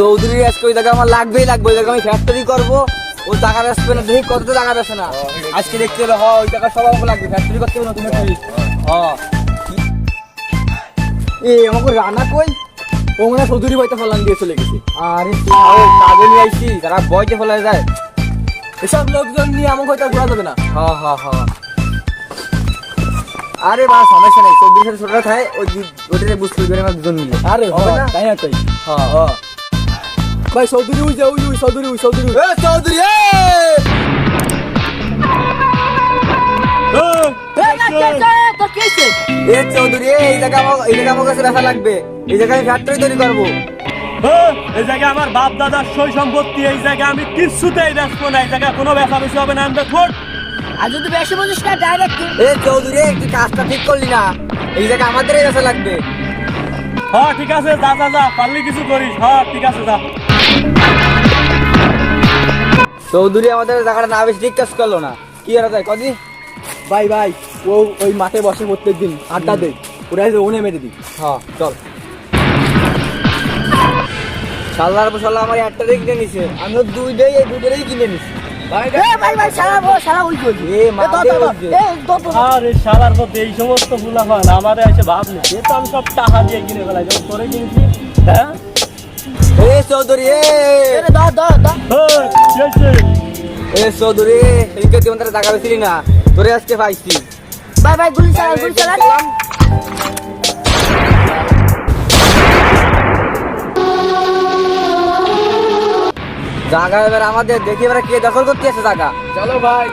চৌধুরী আজকে ওই জায়গা আমার লাগবেই লাগবে। ওই জায়গা আমি ফ্যাক্টরি করব। ও টাকা বেসবে না। দেখি কত টাকা বেসে না। আজকে দেখতে হলো হ ওই টাকা সব আমাকে লাগবে। ফ্যাক্টরি করতে হবে নতুন একটি হ এ আমাকে রান্না কই? ও মানে চৌধুরী বইতে ফলান দিয়ে চলে গেছে। আরে কাজে নিয়ে আইছি। তারা বইতে ফলা যায়। এসব লোকজন নিয়ে আমাকে হয়তো ঘোরা যাবে না। হ হ হ আরে বা সমস্যা নেই। চৌধুরীর সাথে ছোটরা খায় ওই ওইটাতে বুঝতে পারে না দুজন মিলে। আরে হবে না? তাই না তাই? হ্যাঁ হ্যাঁ। ভাই চৌধুরী উই যে উই উই চৌধুরী উই চৌধুরী এ চৌধুরী এ এ চৌধুরী এই জায়গা আমার এই জায়গা আমার কাছে ব্যথা লাগবে। এই জায়গায় আমি ফ্যাক্টরি তৈরি করব। এই জায়গায় আমার বাপ দাদার সই সম্পত্তি এই জায়গায় আমি কিছুতেই বেচবো না এই জায়গায় কোনো ব্যথা বেশি হবে না আমরা ঠোঁট আর যদি বেশি বুঝিস না ডাইরেক্ট এ চৌধুরী এ, তুই কাজটা ঠিক করলি না। এই জায়গা আমাদেরই ব্যথা লাগবে। হ্যাঁ ঠিক আছে যা যা যা পারলে কিছু করিস। হ্যাঁ ঠিক আছে যা। চৌধুরী আমাদের জায়গাটা না বেশি ঠিক কাজ করল না। কি করা যায় কদি? ভাই ভাই ও ওই মাঠে বসে প্রত্যেক দিন আড্ডা দেয়। ওরা এসে ওনে মেরে দিই। হ্যাঁ চল। সাল্লার পর সাল্লাহ আমার একটা দিয়ে কিনে নিছে। আমিও দুইটাই এই দুইটাই কিনে নিছি। আর এই শালার মধ্যে এই সমস্ত ফুলা এসে নেই। তো আমি সব টাকা দিয়ে কিনে ফেলাই যখন তোরে কিনছি হ্যাঁ? এ চৌধুরী এ। দাও হ্যাঁ, চৌধুরী টাকা না তোরে আজকে পাইছি। ভাই ভাই গুলি চালা গুলি চালা। জায়গা এবার আমাদের দেখি এবার কে দখল করতে আছে জায়গা চলো ভাই।